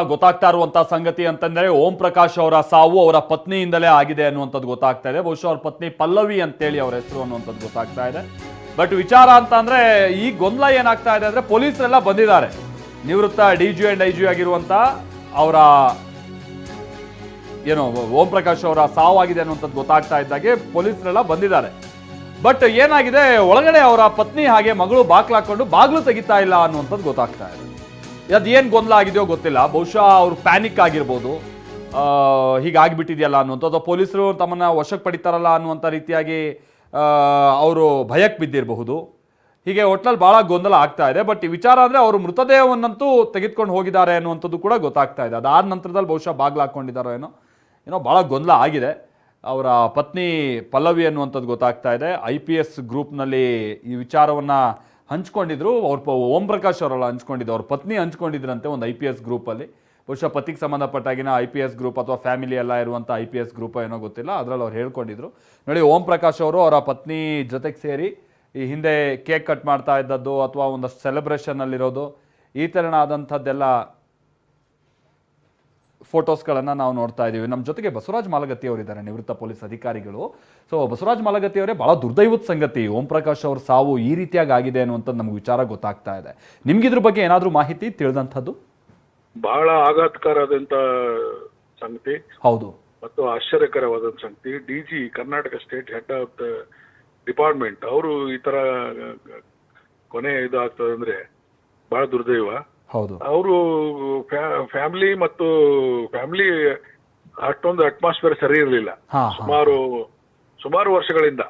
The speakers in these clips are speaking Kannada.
ಗೊತ್ತಾಗ್ತಾ ಇರುವಂತಹ ಸಂಗತಿ ಅಂತಂದ್ರೆ ಓಂ ಪ್ರಕಾಶ್ ಅವರ ಸಾವು ಅವರ ಪತ್ನಿಯಿಂದಲೇ ಆಗಿದೆ ಅನ್ನುವಂಥದ್ದು ಗೊತ್ತಾಗ್ತಾ ಇದೆ. ಬಹುಶಃ ಅವ್ರ ಪತ್ನಿ ಪಲ್ಲವಿ ಅಂತೇಳಿ ಅವರ ಹೆಸರು ಅನ್ನುವಂಥದ್ದು ಗೊತ್ತಾಗ್ತಾ ಇದೆ. ಬಟ್ ವಿಚಾರ ಅಂತ ಅಂದ್ರೆ ಈ ಗೊಂದಲ ಏನಾಗ್ತಾ ಇದೆ ಅಂದ್ರೆ ಪೊಲೀಸರೆಲ್ಲ ಬಂದಿದ್ದಾರೆ. ನಿವೃತ್ತ D G and I G ಆಗಿರುವಂತ ಅವರ ಏನು, ಓಂ ಪ್ರಕಾಶ್ ಅವರ ಸಾವಾಗಿದೆ ಅನ್ನುವಂಥದ್ದು ಗೊತ್ತಾಗ್ತಾ ಇದ್ದಾಗೆ ಪೊಲೀಸರೆಲ್ಲ ಬಂದಿದ್ದಾರೆ. ಬಟ್ ಏನಾಗಿದೆ, ಒಳಗಡೆ ಅವರ ಪತ್ನಿ ಹಾಗೆ ಮಗಳು ಬಾಕ್ಲಾಕೊಂಡು ಹಾಕೊಂಡು ಬಾಗ್ಲು ತೆಗಿತಾ ಇಲ್ಲ ಅನ್ನುವಂಥದ್ದು ಗೊತ್ತಾಗ್ತಾ ಇದೆ. ಅದೇನು ಗೊಂದಲ ಆಗಿದೆಯೋ ಗೊತ್ತಿಲ್ಲ. ಬಹುಶಃ ಅವರು ಪ್ಯಾನಿಕ್ ಆಗಿರ್ಬೋದು. ಹೀಗಾಗಿಬಿಟ್ಟಿದೆಯಲ್ಲ ಅನ್ನುವಂಥದ್ದು ಪೊಲೀಸರು ತಮ್ಮನ್ನ ವಶಕ್ಕೆ ಪಡಿತಾರಲ್ಲ ಅನ್ನುವಂಥ ರೀತಿಯಾಗಿ ಅವರು ಭಯಕ್ಕೆ ಬಿದ್ದಿರಬಹುದು. ಹೀಗೆ ಒಟ್ನಲ್ಲಿ ಭಾಳ ಗೊಂದಲ ಆಗ್ತಾ ಇದೆ. ಬಟ್ ವಿಚಾರ ಅಂದರೆ ಅವರು ಮೃತದೇಹವನ್ನಂತೂ ತೆಗೆದುಕೊಂಡು ಹೋಗಿದ್ದಾರೆ ಅನ್ನುವಂಥದ್ದು ಕೂಡ ಗೊತ್ತಾಗ್ತಾ ಇದೆ. ಅದಾದ ನಂತರದಲ್ಲಿ ಬಹುಶಃ ಬಾಗ್ಲು ಹಾಕ್ಕೊಂಡಿದ್ದಾರೋ ಏನೋ. ಏನೋ ಭಾಳ ಗೊಂದಲ ಆಗಿದೆ. ಅವರ ಪತ್ನಿ ಪಲ್ಲವಿ ಅನ್ನುವಂಥದ್ದು ಗೊತ್ತಾಗ್ತಾ ಇದೆ. ಐ ಪಿ ಎಸ್ ಗ್ರೂಪ್ನಲ್ಲಿ ಈ ವಿಚಾರವನ್ನು ಹಂಚ್ಕೊಂಡಿದ್ರು, ಅವ್ರ ಓಂ ಪ್ರಕಾಶ್ ಅವರೆಲ್ಲ ಹಂಚ್ಕೊಂಡಿದ್ದು ಅವ್ರ ಪತ್ನಿ ಹಂಚ್ಕೊಂಡಿದ್ರಂತೆ ಒಂದು ಐ ಪಿ ಎಸ್ ಗ್ರೂಪಲ್ಲಿ ಬಹುಶಃ ಪತಿಗೆ ಸಂಬಂಧಪಟ್ಟಾಗಿನ ಐ ಪಿ ಎಸ್ ಗ್ರೂಪ್ ಅಥವಾ ಫ್ಯಾಮಿಲಿ ಎಲ್ಲ ಇರುವಂಥ ಐ ಪಿ ಎಸ್ ಗ್ರೂಪ್ ಏನೋ ಗೊತ್ತಿಲ್ಲ, ಅದರಲ್ಲಿ ಅವ್ರು ಹೇಳ್ಕೊಂಡಿದ್ರು. ನೋಡಿ, ಓಂ ಪ್ರಕಾಶ್ ಅವರು ಅವರ ಪತ್ನಿ ಜೊತೆಗೆ ಸೇರಿ ಈ ಹಿಂದೆ ಕೇಕ್ ಕಟ್ ಮಾಡ್ತಾ ಇದ್ದದ್ದು ಅಥವಾ ಒಂದಷ್ಟು ಸೆಲೆಬ್ರೇಷನ್ನಲ್ಲಿರೋದು ಈ ಥರನಾದಂಥದ್ದೆಲ್ಲ ಫೋಟೋಸ್ಗಳನ್ನು ನಾವು ನೋಡ್ತಾ ಇದ್ದೀವಿ ನಮ್ಮ ಜೊತೆಗೆ ಬಸವರಾಜ್ ಮಾಲಗತ್ತಿ ಅವರಿದ್ದಾರೆ ನಿವೃತ್ತ ಪೊಲೀಸ್ ಅಧಿಕಾರಿಗಳು. ಸೊ ಬಸವರಾಜ್ ಮಾಲಗತ್ತಿ ಅವರೇ ಬಹಳ ದುರ್ದೈವದ ಸಂಗತಿ. ಓಂ ಪ್ರಕಾಶ್ ಅವ್ರ ಸಾವು ಈ ರೀತಿಯಾಗಿ ಆಗಿದೆ ಅನ್ನುವಂಥದ್ದು ನಮ್ಗೆ ವಿಚಾರ ಗೊತ್ತಾಗ್ತಾ ಇದೆ. ನಿಮ್ಗೆ ಇದ್ರ ಬಗ್ಗೆ ಏನಾದರೂ ಮಾಹಿತಿ ತಿಳಿದಂಥದ್ದು? ಬಹಳ ಆಘಾತಕಾರದಂತ ಸಂಗತಿ. ಹೌದು. ಮತ್ತು ಆಶ್ಚರ್ಯಕರವಾದ ಸಂಗತಿ. D G Karnataka state head of the department. ಅವರು ಈ ತರ ಕೊನೆ ಇದು ಆಗ್ತದೆ ಅಂದ್ರೆ ಬಹಳ ದುರ್ದೈವ. ಹೌದು. ಅವರು ಫ್ಯಾಮಿಲಿ ಮತ್ತು ಫ್ಯಾಮಿಲಿ ಅಷ್ಟೊಂದು ಅಟ್ಮಾಸ್ಫಿಯರ್ ಸರಿ ಇರಲಿಲ್ಲ. ಸುಮಾರು ಸುಮಾರು ವರ್ಷಗಳಿಂದ.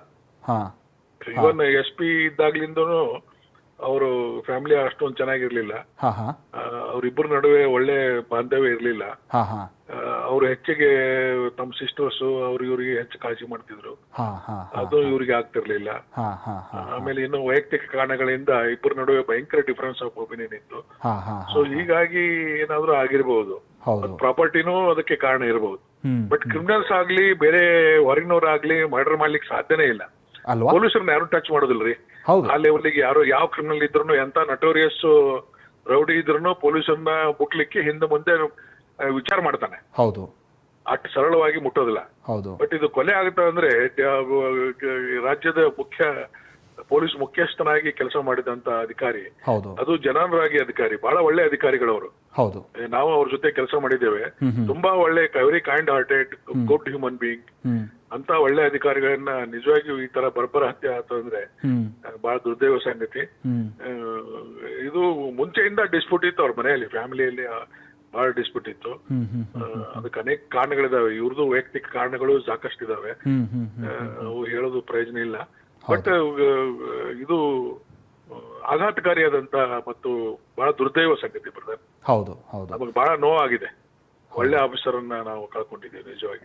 ಇವನ್ ಎಸ್ ಪಿ ಇದ್ದಾಗ್ಲಿಂದನು ಅವರು ಫ್ಯಾಮಿಲಿ ಅಷ್ಟೊಂದು ಚೆನ್ನಾಗಿರ್ಲಿಲ್ಲ. ಅವ್ರಿಬ್ಬರ ನಡುವೆ ಒಳ್ಳೆ ಬಾಂಧವ್ಯ ಇರಲಿಲ್ಲ. ಅವರು ಹೆಚ್ಚಿಗೆ ತಮ್ಮ ಸಿಸ್ಟರ್ಸ್ ಅವ್ರು ಇವ್ರಿಗೆ ಹೆಚ್ಚು ಕಾಳಜಿ ಮಾಡ್ತಿದ್ರು. ಹಾ ಹಾ ಅದು ಇವ್ರಿಗೆ ಆಗ್ತಿರ್ಲಿಲ್ಲ. ಹಾ ಹಾ ಹಾ ಆಮೇಲೆ ಇನ್ನು ವೈಯಕ್ತಿಕ ಕಾರಣಗಳಿಂದ ಇಬ್ಬರ ನಡುವೆ ಭಯಂಕರ ಡಿಫರೆನ್ಸ್ ಆಫ್ ಒಪಿನಿಯನ್ ಇತ್ತು. ಹಾ ಹಾ ಸೊ ಹೀಗಾಗಿ ಏನಾದ್ರೂ ಆಗಿರ್ಬಹುದು ಹೌದು. ಪ್ರಾಪರ್ಟಿನೂ ಅದಕ್ಕೆ ಕಾರಣ ಇರಬಹುದು ಬಟ್ ಕ್ರಿಮಿನಲ್ಸ್ ಆಗ್ಲಿ ಬೇರೆ ಹೊರಗಿನವರಾಗ್ಲಿ ಮರ್ಡರ್ ಮಾಡ್ಲಿಕ್ಕೆ ಸಾಧ್ಯನೇ ಇಲ್ಲ. ಅಲ್ವಾ? ಪೊಲೀಸರನ್ನ ಯಾರು ಟಚ್ ಮಾಡೋದಿಲ್ರಿ. ಹೌದು. ಆ ಲೆವೆಲ್ಗೆ ಯಾರು ಯಾವ ಕ್ರಿಮಿನಲ್ ಇದ್ರು ಎಂತ ನಟೋರಿಯಸ್ ರೌಡಿ ಇದ್ರು ಪೊಲೀಸರನ್ನ ಮುಟ್ಲಿಕ್ಕೆ ಹಿಂದೆ ಮುಂದೆ ವಿಚಾರ ಮಾಡ್ತಾನೆ. ಹೌದು. ಅಷ್ಟು ಸರಳವಾಗಿ ಮುಟ್ಟೋದಿಲ್ಲ. ಹೌದು. ಬಟ್ ಇದು ಕೊಲೆ ಆಗುತ್ತೆ ಅಂದ್ರೆ ರಾಜ್ಯದ ಮುಖ್ಯ ಪೊಲೀಸ್ ಮುಖ್ಯಸ್ಥನಾಗಿ ಕೆಲಸ ಮಾಡಿದಂತ ಅಧಿಕಾರಿ. ಹೌದು. ಅದು ಜನಾನುರಾಗಿ ಅಧಿಕಾರಿ ಬಹಳ ಒಳ್ಳೆ ಅಧಿಕಾರಿಗಳವರು. ಹೌದು. ನಾವು ಅವ್ರ ಜೊತೆ ಕೆಲಸ ಮಾಡಿದ್ದೇವೆ. ತುಂಬಾ ಒಳ್ಳೆ very kind hearted good human being ಅಂತ ಒಳ್ಳೆ ಅಧಿಕಾರಿಗಳನ್ನ ನಿಜವಾಗಿಯೂ ಈ ತರ ಬರ್ಬರ ಹತ್ಯೆ ಆಯ್ತು ಅಂದ್ರೆ ಬಹಳ ದುರ್ದೈವ ಸಂಗತಿ. ಇದು ಮುಂಚೆಯಿಂದ ಡಿಸ್ಪ್ಯೂಟ್ ಇತ್ತು ಅವ್ರ ಮನೆಯಲ್ಲಿ ಫ್ಯಾಮಿಲಿಯಲ್ಲಿ ಬಹಳ ಡಿಸ್ಪ್ಯೂಟ್ ಇತ್ತು. ಅದಕ್ಕೆ ಅನೇಕ ಕಾರಣಗಳಿದಾವೆ. ಇವ್ರದ್ದು ವೈಯಕ್ತಿಕ ಕಾರಣಗಳು ಸಾಕಷ್ಟು ಇದಾವೆ. ಅವು ಹೇಳೋದು ಪ್ರಯೋಜನ ಇಲ್ಲ. ಬಟ್ ಇದು ಆಘಾತಕಾರಿಯಾದಂತ ಮತ್ತು ಬಹಳ ದುರ್ದೈವ ಸಂಗತಿ ಬ್ರದರ್ ಹೌದು ಹೌದು. ನಮಗೆ ಬಹಳ ನೋವಾಗಿದೆ. ಒಳ್ಳೆ ಆಫೀಸರ್ ನಾವು ಕಳ್ಕೊಂಡಿದ್ದೀವಿ ನಿಜವಾಗಿ.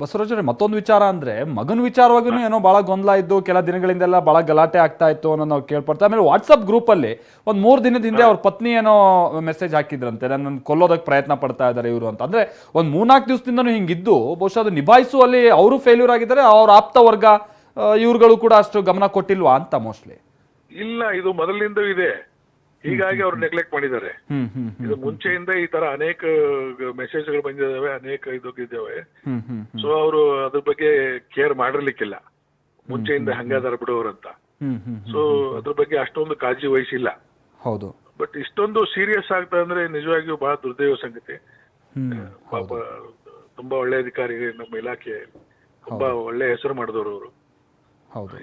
ಬಸವರಾಜರೇ ಮತ್ತೊಂದು ವಿಚಾರ ಅಂದ್ರೆ ಮಗನ ವಿಚಾರವಾಗಿನೂ ಏನೋ ಬಹಳ ಗೊಂದಲ ಇದ್ದು ಕೆಲ ದಿನಗಳಿಂದೆಲ್ಲ ಬಹಳ ಗಲಾಟೆ ಆಗ್ತಾ ಇತ್ತು ಅನ್ನೋ ನಾವು ಕೇಳ್ಪಡ್ತಾ ಆಮೇಲೆ ವಾಟ್ಸಪ್ ಗ್ರೂಪಲ್ಲಿ ಒಂದ್ ಮೂರು ದಿನದ ಹಿಂದೆ ಅವ್ರ ಪತ್ನಿ ಏನೋ ಮೆಸೇಜ್ ಹಾಕಿದ್ರಂತೆ. ನನ್ನ ಕೊಲ್ಲೋದಕ್ಕೆ ಪ್ರಯತ್ನ ಪಡ್ತಾ ಇದ್ದಾರೆ ಇವರು ಅಂತ. ಅಂದ್ರೆ ಒಂದ್ ಮೂರ್ನಾಲ್ಕು ದಿವಸದಿಂದನೂ ಹಿಂಗಿದ್ದು ಬಹುಶಃ ಅದು ನಿಭಾಯಿಸುವಲ್ಲಿ ಅವರು ಫೇಲ್ಯೂರ್ ಆಗಿದ್ದಾರೆ ಅವ್ರ ಆಪ್ತ ವರ್ಗ ಇವ್ರುಗಳು ಕೂಡ ಅಷ್ಟು ಗಮನ ಕೊಟ್ಟಿಲ್ವಾ ಅಂತ ಮೋಸ್ಟ್ಲಿ ಇಲ್ಲ ಇದು ಮೊದಲಿಂದ ಇದೆ. ಹೀಗಾಗಿ ಅವ್ರು ನೆಗ್ಲೆಕ್ಟ್ ಮಾಡಿದ್ದಾರೆ. ಇದು ಮುಂಚೆಯಿಂದ ಈ ತರ ಅನೇಕ ಮೆಸೇಜ್ಗಳು ಬಂದಿದ್ದಾವೆ ಅನೇಕ ಇದು ಇದ್ದಾವೆ ಹ್ಮ್ ಹ್ಮ್ ಹ್ಮ್. ಸೊ ಅವರು ಅದ್ರ ಬಗ್ಗೆ ಕೇರ್ ಮಾಡಿರ್ಲಿಕ್ಕಿಲ್ಲ. ಮುಂಚೆಯಿಂದ ಹಂಗಾದಾರ ಬಿಡೋರಂತ ಸೊ ಅದ್ರ ಬಗ್ಗೆ ಅಷ್ಟೊಂದು ಕಾಳಜಿ ವಹಿಸಿಲ್ಲ. ಹೌದು. ಬಟ್ ಇಷ್ಟೊಂದು ಸೀರಿಯಸ್ ಆಗ್ತಾ ಅಂದ್ರೆ ನಿಜವಾಗಿಯೂ ಬಹಳ ದುರ್ದೈವ ಸಂಗತಿ. ಪಾಪ ತುಂಬಾ ಒಳ್ಳೆ ಅಧಿಕಾರಿ ನಮ್ಮ ಇಲಾಖೆ ತುಂಬಾ ಒಳ್ಳೆ ಹೆಸರು ಮಾಡಿದವರು ಅವರು.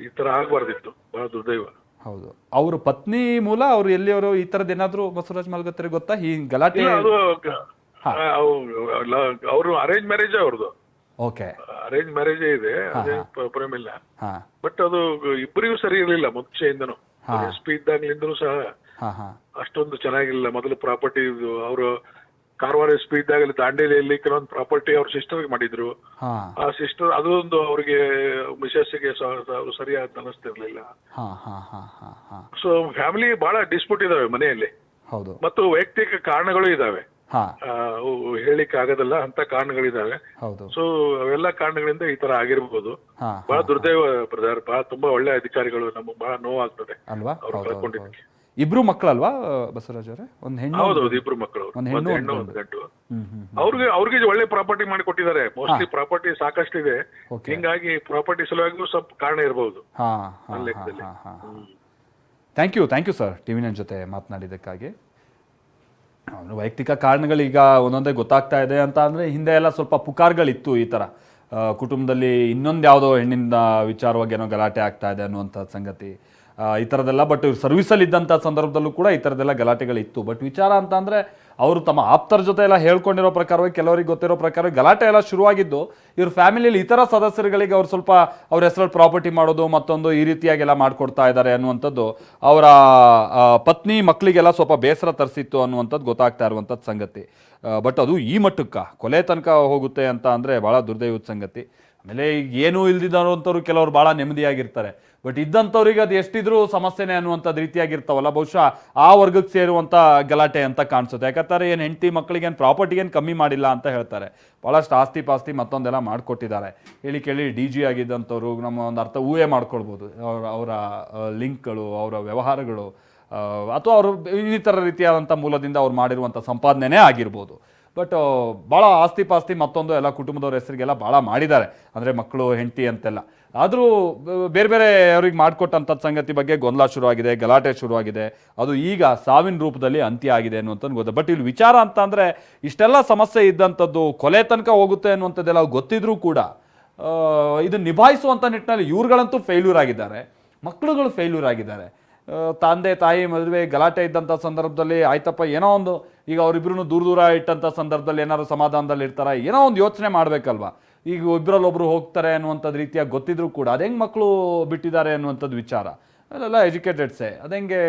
ಈ ತರ ಆಗ್ಬಾರ್ದಿತ್ತು. ಬಹಳ ದುರ್ದೈವ. ಹೌದು. ಅವ್ರ ಪತ್ನಿ ಮೂಲ ಅವ್ರು ಎಲ್ಲಿಯವರು ಈ ತರದ್ ಏನಾದ್ರು ಬಸವರಾಜ್ ಮಾಲ್ಗತ್ತರೆ ಗೊತ್ತಾ? ಈ ಗಲಾಟೆ ಅವರು ಅರೇಂಜ್ ಮ್ಯಾರೇಜ್ ಅವ್ರದ್ದು ಓಕೆ. ಅರೇಂಜ್ ಮ್ಯಾರೇಜ್ ಇದೆ ಪ್ರೇಮ ಪ್ರಾಬ್ಲಮ್ ಇಲ್ಲ. ಬಟ್ ಅದು ಇಬ್ಬರಿಗೂ ಸರಿ ಇರಲಿಲ್ಲ ಮುಂಚೆಯಿಂದನು. ಎಸ್ ಪಿ ಇದ್ದಾಗ್ಲಿಂದನೂ ಸಹ ಅಷ್ಟೊಂದು ಚೆನ್ನಾಗಿಲ್ಲ ಮೊದಲು ಪ್ರಾಪರ್ಟಿ ಅವರು ಕಾರವಾರ ಎಸ್ ಪಿ ಇದ್ದಾಗಲೇ ದಾಂಡೇಲಿಯಲ್ಲಿ ಕೆಲವೊಂದು ಪ್ರಾಪರ್ಟಿ ಅವ್ರ ಸಿಸ್ಟರ್ಗೆ ಮಾಡಿದ್ರು. ಹಾ. ಆ ಸಿಸ್ಟರ್ ಅದೊಂದು ಅವ್ರಿಗೆ ಮಿಸಸ್ಗೆ ಸರಿಯಾದ ಅನಿಸ್ತಿರ್ಲಿಲ್ಲ ಹಾ ಹಾ ಹಾ ಹಾ ಹಾ. ಸೊ ಫ್ಯಾಮಿಲಿ ಬಹಳ ಡಿಸ್ಪ್ಯೂಟ್ ಇದಾವೆ ಮನೆಯಲ್ಲಿ. ಹೌದು. ಮತ್ತು ವೈಯಕ್ತಿಕ ಕಾರಣಗಳು ಇದಾವೆ. ಹಾ. ಹೇಳಿಕ್ಕೆ ಆಗೋದಿಲ್ಲ ಅಂತ ಕಾರಣಗಳಿದಾವೆ ಹೌದು. ಸೊ ಅವೆಲ್ಲ ಕಾರಣಗಳಿಂದ ಈ ತರ ಆಗಿರ್ಬೋದು. ಹಾ ಬಹಳ ದುರ್ದೈವ ಪ್ರಧಾನ ಬಹಳ ತುಂಬಾ ಒಳ್ಳೆ ಅಧಿಕಾರಿಗಳು ನಮಗೆ ಬಹಳ ನೋವಾಗ್ತದೆ ಅಲ್ವಾ? ಅವ್ರು ಹೌದು ಹೌದು, ಕಳ್ಕೊಂಡಿದ್ದಕ್ಕೆ. ಇಬ್ರು ಮಕ್ಕಳಲ್ವಾ ಬಸವರಾಜ್ ಅವರೇ? ಒಂದು ಹೆಣ್ಣು ಹೌದು ಇಬ್ರು ಮಕ್ಕಳು. ಒಂದ್ ಹೆಣ್ಣು, ಒಂದು ಹೆಣ್ಣು ಒಂದ್ ಒಂದು ಗಂಟು ಹ್ಮ್ ಹ್ಮ್ ಅವ್ರಿಗೆ ಅವ್ರಿಗೆ ಒಳ್ಳೆ ಪ್ರಾಪರ್ಟಿ ಮಾಡಿ ಕೊಟ್ಟಿದ್ದಾರೆ. ಮೋಸ್ಟ್ಲಿ ಪ್ರಾಪರ್ಟಿ ಸಾಕಷ್ಟಿದೆ ಇದೆ. ಹಿಂಗಾಗಿ ಪ್ರಾಪರ್ಟಿ ಸಲುವಾಗಿಯೂ ಸ್ವಲ್ಪ ಕಾರಣ ಇರಬಹುದು ಹಾ thank you thank you sir T V ನನ್ನ ಜೊತೆ ಮಾತನಾಡಿದ್ದಕ್ಕಾಗಿ. ಅವ್ರ ವೈಯಕ್ತಿಕ ಈಗ ಒಂದೊಂದೇ ಗೊತ್ತಾಗ್ತಾ ಇದೆ ಅಂತ ಅಂದರೆ ಹಿಂದೆ ಎಲ್ಲ ಸ್ವಲ್ಪ ಪುಕಾರ್ಗಳಿತ್ತು ಈ ಥರ ಆ, ಕುಟುಂಬದಲ್ಲಿ ಇನ್ನೊಂದು ಯಾವುದೋ ಹೆಣ್ಣಿನ ವಿಚಾರವಾಗಿ ಏನೋ ಗಲಾಟೆ ಆಗ್ತಾ ಇದೆ ಅನ್ನುವಂಥ ಸಂಗತಿ. ಈ ಥರದ್ದೆಲ್ಲ ಬಟ್ ಇವ್ರು ಸರ್ವಿಸಲ್ಲಿ ಇದ್ದಂಥ ಸಂದರ್ಭದಲ್ಲೂ ಕೂಡ ಈ ಥರದ್ದೆಲ್ಲ ಗಲಾಟೆಗಳಿತ್ತು ಬಟ್ ವಿಚಾರ ಅಂತ ಅಂದರೆ, ಅವರು ತಮ್ಮ ಆಪ್ತರ ಜೊತೆ ಎಲ್ಲ ಹೇಳ್ಕೊಂಡಿರೋ ಪ್ರಕಾರವಾಗಿ ಕೆಲವರಿಗೆ ಗೊತ್ತಿರೋ ಪ್ರಕಾರ ಗಲಾಟೆ ಎಲ್ಲ ಶುರುವಾಗಿದ್ದು, ಇವ್ರ ಫ್ಯಾಮಿಲಿಯಲ್ಲಿ ಇತರ ಸದಸ್ಯರುಗಳಿಗೆ ಅವ್ರು ಸ್ವಲ್ಪ ಅವ್ರ ಹೆಸರಲ್ಲಿ ಪ್ರಾಪರ್ಟಿ ಮಾಡೋದು, ಮತ್ತೊಂದು ಈ ರೀತಿಯಾಗೆಲ್ಲ ಮಾಡಿಕೊಡ್ತಾ ಇದ್ದಾರೆ ಅನ್ನುವಂಥದ್ದು, ಅವರ ಪತ್ನಿ ಮಕ್ಕಳಿಗೆಲ್ಲ ಸ್ವಲ್ಪ ಬೇಸರ ತರಿಸಿತ್ತು ಅನ್ನುವಂಥದ್ದು ಗೊತ್ತಾಗ್ತಾ ಇರುವಂಥದ್ದು ಸಂಗತಿ. ಬಟ್ ಅದು ಈ ಮಟ್ಟಕ್ಕೆ, ಕೊಲೆ ತನಕ ಹೋಗುತ್ತೆ ಅಂತ ಅಂದರೆ ಭಾಳ ದುರ್ದೈವದ ಸಂಗತಿ. ಆಮೇಲೆ ಏನೂ ಇಲ್ದಿದ್ದಂಥವ್ರು ಕೆಲವರು ಭಾಳ ನೆಮ್ಮದಿಯಾಗಿರ್ತಾರೆ. ಬಟ್ ಇದ್ದಂಥವ್ರಿಗೆ ಅದು ಎಷ್ಟಿದ್ರೂ ಸಮಸ್ಯೆನೇ ಅನ್ನುವಂಥದ್ದು ರೀತಿಯಾಗಿರ್ತಾವಲ್ಲ. ಬಹುಶಃ ಆ ವರ್ಗಕ್ಕೆ ಸೇರುವಂಥ ಗಲಾಟೆ ಅಂತ ಕಾಣಿಸುತ್ತೆ. ಯಾಕಂತಾರೆ ಏನು ಹೆಂಡತಿ ಮಕ್ಕಳಿಗೇನು ಪ್ರಾಪರ್ಟಿ ಏನು ಕಮ್ಮಿ ಮಾಡಿಲ್ಲ ಅಂತ ಹೇಳ್ತಾರೆ. ಭಾಳಷ್ಟು ಆಸ್ತಿ ಪಾಸ್ತಿ ಮತ್ತೊಂದೆಲ್ಲ ಮಾಡಿಕೊಟ್ಟಿದ್ದಾರೆ. ಹೇಳಿ ಕೇಳಿ ಡಿ ಜಿ ಆಗಿದ್ದಂಥವ್ರು ನಮ್ಮ ಒಂದು ಅರ್ಥ ಊಹೆ ಮಾಡ್ಕೊಳ್ಬೋದು. ಅವರ ಅವರ ಲಿಂಕ್ಗಳು, ಅವರ ವ್ಯವಹಾರಗಳು ಅಥವಾ ಅವರು ಇನ್ನಿತರ ರೀತಿಯಾದಂಥ ಮೂಲದಿಂದ ಅವ್ರು ಮಾಡಿರುವಂಥ ಸಂಪಾದನೆನೇ ಆಗಿರ್ಬೋದು. ಬಟ್ ಭಾಳ ಆಸ್ತಿ ಪಾಸ್ತಿ ಮತ್ತೊಂದು ಎಲ್ಲ ಕುಟುಂಬದವ್ರ ಹೆಸರಿಗೆಲ್ಲ ಭಾಳ ಮಾಡಿದ್ದಾರೆ. ಅಂದರೆ ಮಕ್ಕಳು, ಹೆಂಡತಿ ಅಂತೆಲ್ಲ. ಆದರೂ ಬೇರೆ ಬೇರೆ ಅವ್ರಿಗೆ ಮಾಡಿಕೊಟ್ಟಂಥದ್ದು ಸಂಗತಿ ಬಗ್ಗೆ ಗೊಂದಲ ಶುರುವಾಗಿದೆ, ಗಲಾಟೆ ಶುರುವಾಗಿದೆ. ಅದು ಈಗ ಸಾವಿನ ರೂಪದಲ್ಲಿ ಅಂತ್ಯ ಆಗಿದೆ ಅನ್ನುವಂಥದ್ದು ಗೊತ್ತ ಬಟ್ ಇಲ್ಲಿ ವಿಚಾರ ಅಂತ ಅಂದರೆ ಇಷ್ಟೆಲ್ಲ ಸಮಸ್ಯೆ ಇದ್ದಂಥದ್ದು ಕೊಲೆ ತನಕ ಹೋಗುತ್ತೆ ಅನ್ನುವಂಥದ್ದೆಲ್ಲ ಗೊತ್ತಿದ್ರೂ ಕೂಡ ಇದನ್ನ ನಿಭಾಯಿಸುವಂಥ ನಿಟ್ಟಿನಲ್ಲಿ ಇವ್ರುಗಳಂತೂ ಫೇಲ್ಯೂರ್ ಆಗಿದ್ದಾರೆ. ಮಕ್ಕಳುಗಳು ಫೇಲ್ಯೂರ್ ಆಗಿದ್ದಾರೆ. ತಂದೆ, ತಾಯಿ ಮದುವೆ, ಗಲಾಟೆ ಇದ್ದಂಥ ಸಂದರ್ಭದಲ್ಲಿ, ಆಯ್ತಪ್ಪ, ಏನೋ ಒಂದು ಈಗ ಅವರಿಬ್ರು ದೂರ ದೂರ ಇಟ್ಟಂಥ ಸಂದರ್ಭದಲ್ಲಿ ಏನಾದ್ರು ಸಮಾಧಾನದಲ್ಲಿ ಇರ್ತಾರೆ? ಏನೋ ಒಂದು ಯೋಚನೆ ಮಾಡಬೇಕಲ್ವಾ? ಈಗ ಇಬ್ಬರಲ್ಲೊಬ್ಬರು ಹೋಗ್ತಾರೆ ಅನ್ನುವಂಥದ್ದು ರೀತಿಯಾಗಿ ಗೊತ್ತಿದ್ರು ಕೂಡ ಅದೆಂಗೆ ಮಕ್ಕಳು ಬಿಟ್ಟಿದ್ದಾರೆ ಅನ್ನುವಂಥದ್ದು ವಿಚಾರ. ಅದೆಲ್ಲ ಎಜುಕೇಟೆಡ್ಸೇ ಅದೆಂಗೆ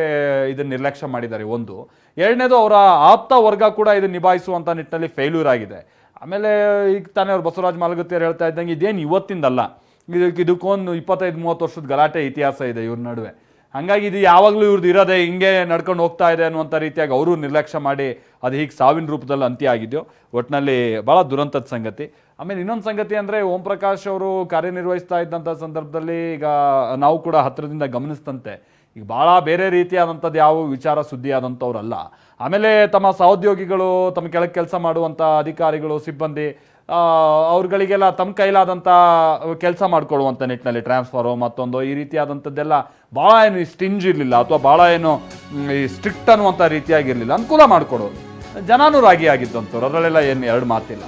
ಇದನ್ನು ನಿರ್ಲಕ್ಷ್ಯ ಮಾಡಿದ್ದಾರೆ ಒಂದು. ಎರಡನೇದು ಅವರ ಆಪ್ತ ವರ್ಗ ಕೂಡ ಇದನ್ನು ನಿಭಾಯಿಸುವಂಥ ನಿಟ್ಟಿನಲ್ಲಿ ಫೇಲ್ಯೂರ್ ಆಗಿದೆ. ಆಮೇಲೆ ಈಗ ತಾನೇ ಅವ್ರು ಬಸವರಾಜ್ ಮಾಲಗತ್ತಿಯರು ಹೇಳ್ತಾ ಇದ್ದಂಗೆ ಇದೇನು ಇವತ್ತಿಂದಲ್ಲ? ಇದಕ್ಕೆ ಇದಕ್ಕೊಂದು ಇಪ್ಪತ್ತೈದು ಮೂವತ್ತು ವರ್ಷದ ಗಲಾಟೆ ಇತಿಹಾಸ ಇದೆ ಇವ್ರ ನಡುವೆ. ಹಾಗಾಗಿ ಇದು ಯಾವಾಗಲೂ ಇವ್ರದ್ದು ಇರೋದೇ ಹಿಂಗೆ ನಡ್ಕೊಂಡು ಹೋಗ್ತಾ ಇದೆ ಅನ್ನುವಂಥ ರೀತಿಯಾಗಿ ಅವರು ನಿರ್ಲಕ್ಷ್ಯ ಮಾಡಿ ಅದು ಹೀಗೆ ಸಾವಿನ ರೂಪದಲ್ಲಿ ಅಂತ್ಯ ಆಗಿದೆಯೋ ಒಟ್ಟಿನಲ್ಲಿ ಭಾಳ ದುರಂತದ ಸಂಗತಿ. ಆಮೇಲೆ ಇನ್ನೊಂದು ಸಂಗತಿ ಅಂದರೆ ಓಂ ಪ್ರಕಾಶ್ ಅವರು ಕಾರ್ಯನಿರ್ವಹಿಸ್ತಾ ಇದ್ದಂಥ ಸಂದರ್ಭದಲ್ಲಿ ಈಗ ನಾವು ಕೂಡ ಹತ್ತಿರದಿಂದ ಗಮನಿಸ್ತಂತೆ ಈಗ ಭಾಳ ಬೇರೆ ರೀತಿಯಾದಂಥದ್ದು ಯಾವ ವಿಚಾರ ಸುದ್ದಿ ಆದಂಥವ್ರಲ್ಲ ಆಮೇಲೆ ತಮ್ಮ ಸಹೋದ್ಯೋಗಿಗಳು, ತಮ್ಮ ಕೆಳಗೆ ಕೆಲಸ ಮಾಡುವಂಥ ಅಧಿಕಾರಿಗಳು, ಸಿಬ್ಬಂದಿ ಅವ್ರುಗಳಿಗೆಲ್ಲ ತಮ್ಮ ಕೈಲಾದಂಥ ಕೆಲಸ ಮಾಡಿಕೊಡುವಂಥ ನಿಟ್ಟಿನಲ್ಲಿ ಟ್ರಾನ್ಸ್ಫರು ಮತ್ತೊಂದು ಈ ರೀತಿಯಾದಂಥದ್ದೆಲ್ಲ ಭಾಳ ಏನು ಸ್ಟಿಂಜ್ ಇರಲಿಲ್ಲ ಅಥವಾ ಭಾಳ ಏನು ಈ ಸ್ಟ್ರಿಕ್ಟ್ ಅನ್ನುವಂಥ ರೀತಿಯಾಗಿರಲಿಲ್ಲ. ಅನುಕೂಲ ಮಾಡಿಕೊಡೋರು. ಜನಾನುರಾಗಿ ಆಗಿದ್ದಂಥವ್ರು. ಅದರಲ್ಲೆಲ್ಲ ಏನು ಎರಡು ಮಾತಿಲ್ಲ.